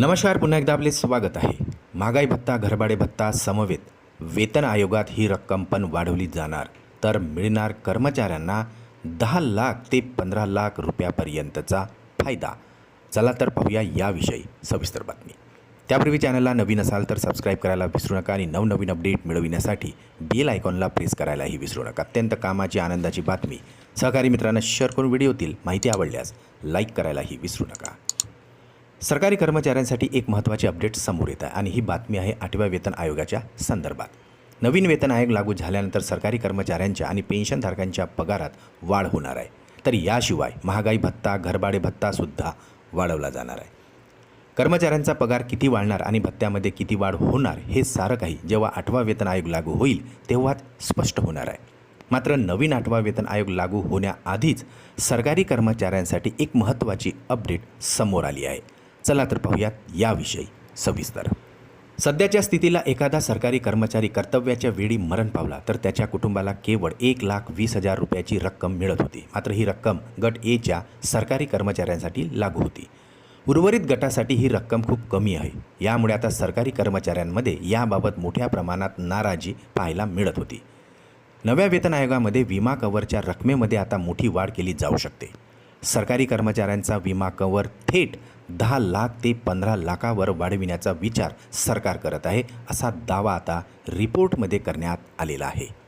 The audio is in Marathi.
नमस्कार पुन्हा एकदा आपले स्वागत आहे. महागाई भत्ता घरभाडे भत्ता समवेत वेतन आयोगात ही रक्कम पण वाढवली जाणार. तर मिळणार कर्मचाऱ्यांना दहा लाख ते पंधरा लाख रुपयापर्यंतचा फायदा. चला तर पाहूया याविषयी सविस्तर बातमी. त्यापूर्वी चॅनलला नवीन असाल तर सबस्क्राईब करायला विसरू नका आणि नवनवीन अपडेट मिळविण्यासाठी बेल आयकॉनला प्रेस करायलाही विसरू नका. अत्यंत कामाची आनंदाची बातमी. सहकारी मित्रांना शेअर करून व्हिडिओतील माहिती आवडल्यास लाईक करायलाही विसरू नका. सरकारी कर्मचाऱ्यांसाठी एक महत्त्वाची अपडेट समोर येत आहे आणि ही बातमी आहे आठव्या वेतन आयोगाच्या संदर्भात. नवीन वेतन आयोग लागू झाल्यानंतर सरकारी कर्मचाऱ्यांच्या आणि पेन्शनधारकांच्या पगारात वाढ होणार आहे. तर याशिवाय महागाई भत्ता घरभाडे भत्तासुद्धा वाढवला जाणार आहे. कर्मचाऱ्यांचा पगार किती वाढणार आणि भत्त्यामध्ये किती वाढ होणार हे सारं काही जेव्हा आठवा वेतन आयोग लागू होईल तेव्हाच स्पष्ट होणार आहे. मात्र नवीन आठवा वेतन आयोग लागू होण्याआधीच सरकारी कर्मचाऱ्यांसाठी एक महत्त्वाची अपडेट समोर आली आहे. चला तर पाहूयात याविषयी सविस्तर. सध्याच्या स्थितीला एखादा सरकारी कर्मचारी कर्तव्याच्या वेळी मरण पावला तर त्याच्या कुटुंबाला केवळ एक लाख वीस हजार रुपयाची रक्कम मिळत होती. मात्र ही रक्कम गट एच्या सरकारी कर्मचाऱ्यांसाठी लागू होती. उर्वरित गटासाठी ही रक्कम खूप कमी आहे. यामुळे आता सरकारी कर्मचाऱ्यांमध्ये याबाबत मोठ्या प्रमाणात नाराजी पाहायला मिळत होती. नव्या वेतन आयोगामध्ये विमा कव्हरच्या रकमेमध्ये आता मोठी वाढ केली जाऊ शकते. सरकारी कर्मचाऱ्यांचा विमा कव्हर थेट दहा लाख ते पंधरा लाखावर वाढविण्याचा विचार सरकार करत आहे असा दावा आता रिपोर्टमध्ये करण्यात आलेला आहे.